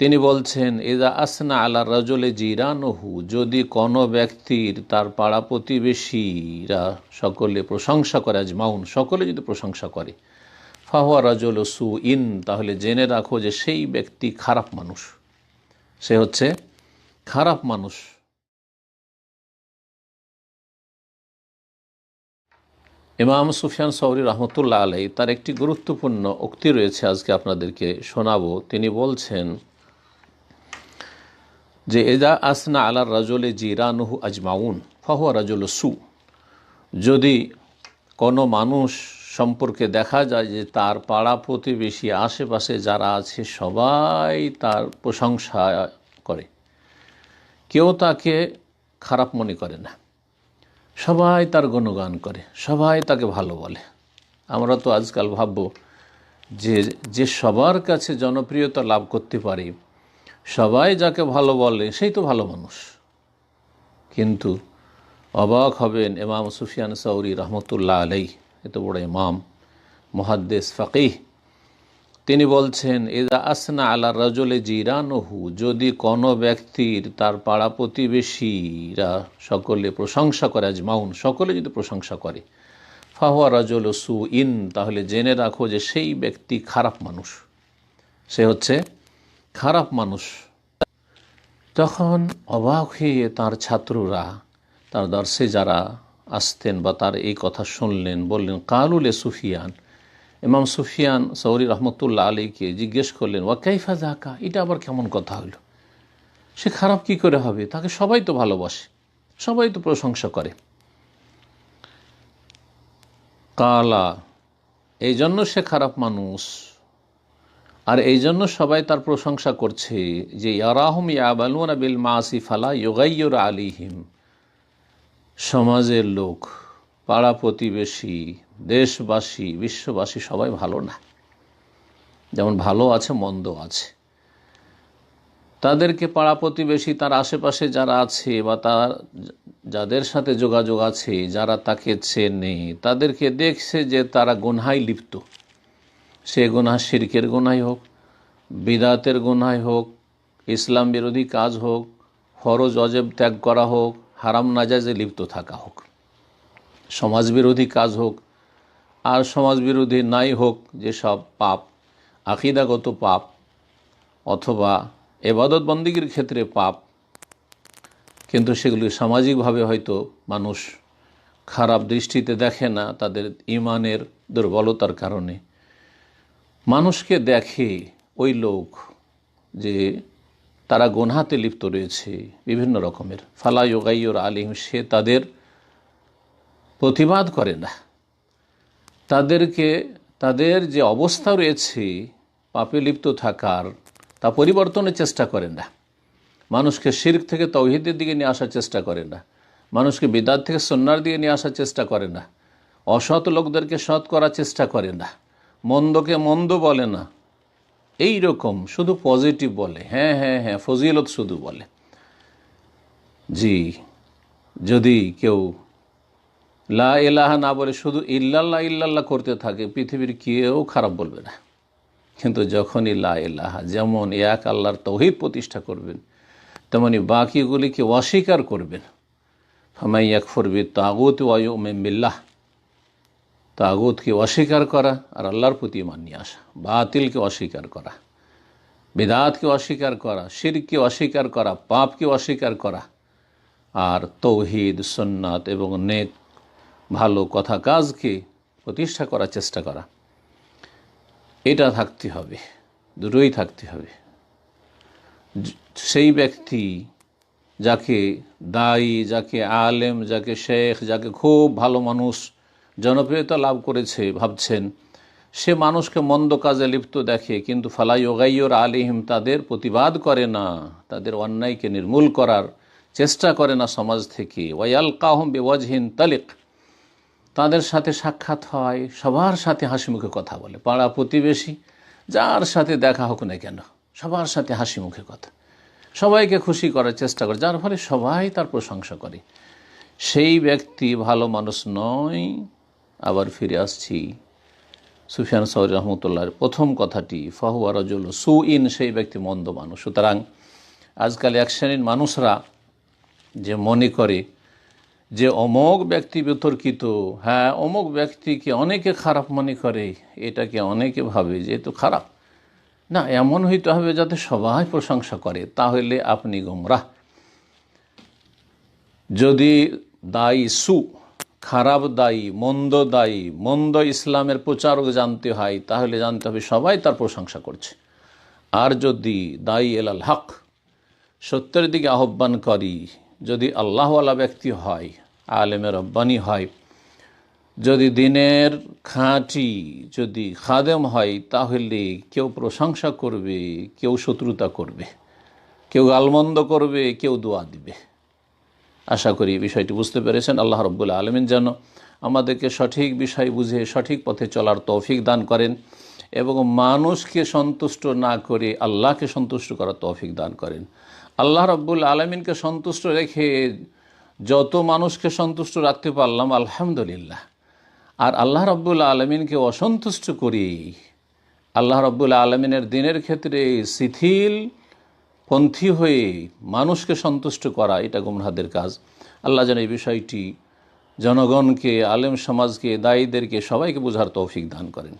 তিনি বলছেন এদা আসনা আলা রাজলে জিরানহু যদি কোনো ব্যক্তির তার পাড়া প্রতিবেশীরা সকলে প্রশংসা করে আজ মাউন সকলে যদি প্রশংসা করে, ফাহুয়া রাজল সু ইন তাহলে জেনে রাখো যে সেই ব্যক্তি খারাপ মানুষ। সে হচ্ছে খারাপ মানুষ। ইমাম সুফিয়ান সৌরি রহমতুল্লাহ আলাই তার একটি গুরুত্বপূর্ণ উক্তি রয়েছে আজকে আপনাদেরকে শোনাবো। তিনি বলছেন যে এদা আসনা আলার রাজলে জিরানুহু আজমাউন, ফাহুয়া রাজল সু। যদি কোনো মানুষ সম্পর্কে দেখা যায় যে তার পাড়া প্রতিবেশী আশেপাশে যারা আছে, সবাই তার প্রশংসা করে। কেউ তাকে খারাপ মনে করে না। সবাই তার গুণগান করে, সবাই তাকে ভালো বলে। আমরা তো আজকাল ভাবব যে যে সবার কাছে জনপ্রিয়তা লাভ করতে পারে সবাই যাকে ভালো বলে, সেই তো ভালো মানুষ। কিন্তু অবাক হবেন ইমাম সুফিয়ান সৌরি রহমতুল্লাহ আলাই এত বড় ইমাম, মহাদ্দেস ফকিহ। তিনি বলছেন এদা আসনা আলা রাজলে জিরানহু যদি কোনো ব্যক্তির তার পাড়া প্রতিবেশীরা সকলে প্রশংসা করে আজ মাউন সকলে যদি প্রশংসা করে, ফাহুয়া রাজল সু ইন তাহলে জেনে রাখো যে সেই ব্যক্তি খারাপ মানুষ। সে হচ্ছে খারাপ মানুষ। তখন অবাক হয়ে তার ছাত্ররা, তার দর্শে যারা আসতেন বা তার এই কথা শুনলেন, বললেন কালুলে সুফিয়ান। ইমাম সুফিয়ান সৌরি রহমতুল্লাহ আলীকে জিজ্ঞেস করলেন, ওয়া ওয়াকাইফা জাকা এটা আবার কেমন কথা হলো? সে খারাপ কি করে হবে? তাকে সবাই তো ভালোবাসে, সবাই তো প্রশংসা করে। কালা, এই জন্য সে খারাপ মানুষ। আর এই জন্য সবাই তার প্রশংসা করছে যে, ইয়ারাহম ইয়াবালুনা বিল মাসি ফালা ইয়োগাইয়র আলিহিম। সমাজের লোক, পাড়া প্রতিবেশী, দেশবাসী, বিশ্ববাসী সবাই ভালো না। যেমন ভালো আছে, মন্দ আছে। তাদেরকে পাড়া প্রতিবেশী, তার আশেপাশে যারা আছে বা তার যাদের সাথে যোগাযোগ আছে, যারা তাকে চেনে, তাদেরকে দেখছে যে তারা গুনহাই লিপ্ত। সে গুনাহ শিরকের গুনাই হোক, বিদাতের গুনাই হোক, ইসলাম বিরোধী কাজ হোক, ফরজ, অজেব ত্যাগ করা হোক, হারাম নাজাজে লিপ্ত থাকা হোক। সমাজ বিরোধী কাজ হোক, আর সমাজ বিরোধী নাই হোক যেসব পাপ, আকিদাগত পাপ, অথবা এবাদত বন্দীগীর ক্ষেত্রে পাপ, কিন্তু সেগুলি সামাজিকভাবে হয়তো মানুষ খারাপ দৃষ্টিতে দেখে না, তাদের ইমানের দুর্বলতার কারণে। মানুষকে দেখে ওই লোক যে তারা গোনহাতে লিপ্ত রয়েছে, বিভিন্ন রকমের। ফালা যোগাইয়র আলিম সে তাদের প্রতিবাদ করে না। তাদেরকে, তাদের যে অবস্থা রয়েছে, পাপে লিপ্ত থাকার, তা পরিবর্তনের চেষ্টা করে না। মানুষকে শির্ক থেকে তৌহিদের দিকে নিয়ে আসার চেষ্টা করে না। মানুষকে বিদাত থেকে সন্ন্যার দিকে নিয়ে আসার চেষ্টা করে না। অসৎ লোকদেরকে সৎ করার চেষ্টা করে না। মন্দকে মন্দ বলে না। এই রকম শুধু পজিটিভ বলে। হ্যাঁ হ্যাঁ হ্যাঁ ফজিলত শুধু বলে। জি, যদি কেউ লা এলাহা না বলে, শুধু ইল্লাল্লাহ ইল্লাল্লাহ করতে থাকে, পৃথিবীর কেউ খারাপ বলবে না। কিন্তু যখনই লা এলাহা যেমন এক আল্লাহর তৌহিদ প্রতিষ্ঠা করবেন, তেমনি বাকিগুলিকে অস্বীকার করবেন। ফামাই এক ফরবি তাগুত ওয়ায়ু মেমিল্লাহ তাগুতকে অস্বীকার করা আর আল্লাহর প্রতি মান নিয়ে আসা। বাতিলকে অস্বীকার করা, বেদাতকে অস্বীকার করা শিরকে অস্বীকার করা, পাপকে অস্বীকার করা আর তৌহিদ সন্ন্যাত এবং নেক, ভালো কথা কাজকে প্রতিষ্ঠা করার চেষ্টা করা। এটা থাকতে হবে, দুটোই থাকতে হবে। সেই ব্যক্তি যাকে দায়ী, যাকে আলেম, যাকে শেখ, যাকে খুব ভালো মানুষ জনপ্রিয়তা লাভ করেছে, ভাবছেন। সে মানুষকে মন্দ কাজে লিপ্ত দেখে, কিন্তু ফালাই ওগাইয়র আলিহিম তাদের প্রতিবাদ করে না। তাদের অন্যায়কে নির্মূল করার চেষ্টা করে না সমাজ থেকে। ওয়াল কাহম বেওয়াজহীন তালিক। তাদের সাথে সাক্ষাৎ হয়, সবার সাথে হাসি মুখে কথা বলে। পাড়া প্রতিবেশী, যার সাথে দেখা হোক না কেন, সবার সাথে হাসি মুখে কথা। সবাইকে খুশি করার চেষ্টা করে, যার ফলে সবাই তার প্রশংসা করে। সেই ব্যক্তি ভালো মানুষ নয় আবার ফিরে আসছি। সুফিয়ান সৌরি রহমতুল্লাহর প্রথম কথাটি, ফাহুয়া রজুল সু ইন সেই ব্যক্তি মন্দ মানুষ। সুতরাং আজকাল এক শ্রেণির মানুষরা যে মনে করে যে অমোক ব্যক্তি বিতর্কিত হ্যাঁ অমুক ব্যক্তিকে অনেকে খারাপ মনে করে, এটাকে অনেকে ভাবে যে তো খারাপ। না, এমন হইতে হবে যাতে সবাই প্রশংসা করে, তাহলে আপনি গোমরাহ। যদি দায়ী সু খারাপ দায়ী মন্দ দায়ী মন্দ ইসলামের প্রচারক জানতে হয়, তাহলে জানতে হবে সবাই তার প্রশংসা করছে। আর যদি দায়ী এলাল হক, সত্যের দিকে আহ্বান করি যদি আল্লাহওয়ালা ব্যক্তি হয় আলেমের রব্বানি হয়, যদি দিনের খাঁটি, যদি খাদেম হয়, তাহলে কেউ প্রশংসা করবে, কেউ শত্রুতা করবে, কেউ গালমন্দ করবে, কেউ দোয়া দিবে। আশা করি বিষয়টি বুঝতে পেরেছেন। আল্লাহ রব্বুল আলমিন যেন আমাদেরকে সঠিক বিষয় বুঝে সঠিক পথে চলার তৌফিক দান করেন এবং মানুষকে সন্তুষ্ট না করে আল্লাহকে সন্তুষ্ট করার তৌফিক দান করেন। আল্লাহ রব্বুল আলমিনকে সন্তুষ্ট রেখে যত মানুষকে সন্তুষ্ট রাখতে পারলাম, আলহামদুলিল্লাহ। আর আল্লাহ রব্বুল আলমিনকে অসন্তুষ্ট করি, আল্লাহ রব্বুল আলমিনের দিনের ক্ষেত্রে শিথিল পন্থী হয়ে মানুষকে সন্তুষ্ট করা, এটা গুমরাহাদের কাজ। আল্লাহ যেন এই বিষয়টি জনগণকে, আলেম সমাজকে, দায়ীদেরকে সবাইকে বোঝার তৌফিক দান করেন।